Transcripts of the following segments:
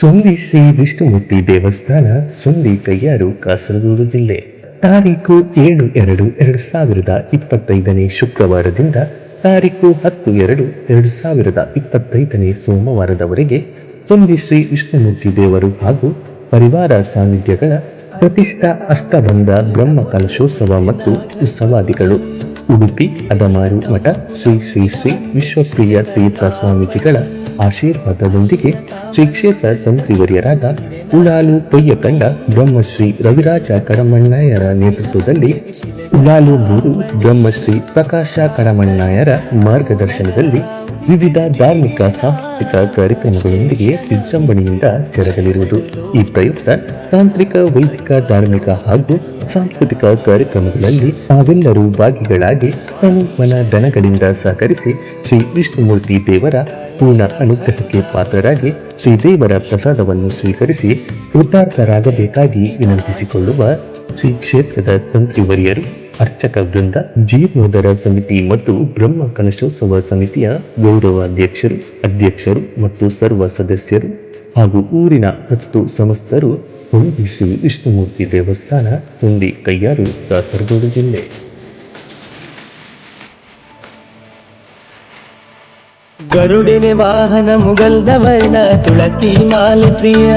ಸೊಂದಿ ಶ್ರೀ ವಿಷ್ಣುಮೂರ್ತಿ ದೇವಸ್ಥಾನ, ಸುಂದಿ ಕೈಯಾರು ಕಾಸರಗೋಡು ಜಿಲ್ಲೆ. ತಾರೀಕು ಏಳು ಎರಡು ಎರಡು ಸಾವಿರದ ಇಪ್ಪತ್ತೈದನೇ ಶುಕ್ರವಾರದಿಂದ ತಾರೀಕು ಹತ್ತು ಎರಡು ಎರಡು ಸಾವಿರದ ಇಪ್ಪತ್ತೈದನೇ ಸೋಮವಾರದವರೆಗೆ ಸುಂದಿ ಶ್ರೀ ವಿಷ್ಣುಮೂರ್ತಿ ದೇವರು ಹಾಗೂ ಪರಿವಾರ ಸಾನ್ನಿಧ್ಯಗಳ ಪ್ರತಿಷ್ಠಾ ಅಷ್ಟಬಂಧ ಬ್ರಹ್ಮ ಕಲಶೋತ್ಸವ ಮತ್ತು ಉತ್ಸವಾದಿಗಳು ಉಡುಪಿ, ಅದಮಾರು ಮಠ, ಶ್ರೀ ಶ್ರೀ ಶ್ರೀ ವಿಶ್ವಪ್ರಿಯ ತೀರ್ಥ ಸ್ವಾಮೀಜಿಗಳ ಆಶೀರ್ವಾದದೊಂದಿಗೆ ಶ್ರೀ ಕ್ಷೇತ್ರ ತಂತ್ರಿವರ್ಯರಾದ ಉಳಾಲು ಪೊಯ್ಯಕಂಡ ಬ್ರಹ್ಮಶ್ರೀ ರವಿರಾಜ ಕಡಮಣ್ಣಯ್ಯರ ನೇತೃತ್ವದಲ್ಲಿ ಉಳಾಲು ಮೂರು, ಬ್ರಹ್ಮಶ್ರೀ ಪ್ರಕಾಶ ಕಡಮಣ್ಣಯ್ಯರ ಮಾರ್ಗದರ್ಶನದಲ್ಲಿ ವಿವಿಧ ಧಾರ್ಮಿಕ, ಸಾಂಸ್ಕೃತಿಕ ಕಾರ್ಯಕ್ರಮಗಳೊಂದಿಗೆ ವಿಜೃಂಭಣೆಯಿಂದ ಜರಗಲಿರುವುದು ಈ ಪ್ರಯುಕ್ತ ತಾಂತ್ರಿಕ, ವೈದಿಕ, ಧಾರ್ಮಿಕ ಹಾಗೂ ಸಾಂಸ್ಕೃತಿಕ ಕಾರ್ಯಕ್ರಮಗಳಲ್ಲಿ ತಾವೆಲ್ಲರೂ ಭಾಗಿಗಳಾಗಿ ಅನುಮನ ದನಗಳಿಂದ ಸಹಕರಿಸಿ ಶ್ರೀ ವಿಷ್ಣುಮೂರ್ತಿ ದೇವರ ಪೂರ್ಣ ಅನುಗ್ರಹಕ್ಕೆ ಪಾತ್ರರಾಗಿ ಶ್ರೀದೇವರ ಪ್ರಸಾದವನ್ನು ಸ್ವೀಕರಿಸಿ ಕೃತಾರ್ಥರಾಗಬೇಕಾಗಿ ವಿನಂತಿಸಿಕೊಳ್ಳುವ ಶ್ರೀ ಕ್ಷೇತ್ರದ ತಂತ್ರಿವರಿಯರು ಅರ್ಚಕ ವೃಂದ ಜೀರ್ಣೋದರ ಸಮಿತಿ ಮತ್ತು ಬ್ರಹ್ಮ ಕನಸೋತ್ಸವ ಸಮಿತಿಯ ಗೌರವಾಧ್ಯಕ್ಷರು, ಅಧ್ಯಕ್ಷರು ಮತ್ತು ಸರ್ವ ಸದಸ್ಯರು ಹಾಗೂ ಊರಿನ ಹತ್ತು ಸಮಸ್ತರು ಹೊಂದಿ ಶ್ರೀ ವಿಷ್ಣುಮೂರ್ತಿ ದೇವಸ್ಥಾನ ಹೊಂದಿ ಕೈಯಾರು ಕಾಸರಗೋಡು ಜಿಲ್ಲೆ. ಗರುಡಿನ ವಾಹನ ಮುಗಲ್ದ ವರ್ಣ ತುಳಸಿ ಮಾಲೆ ಪ್ರಿಯ.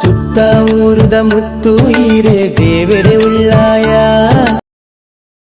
ಸುತ್ತ ಊರುದ ಮುತ್ತು ಈರೆ ದೇವರೇ ಉಳ್ಳಾಯ.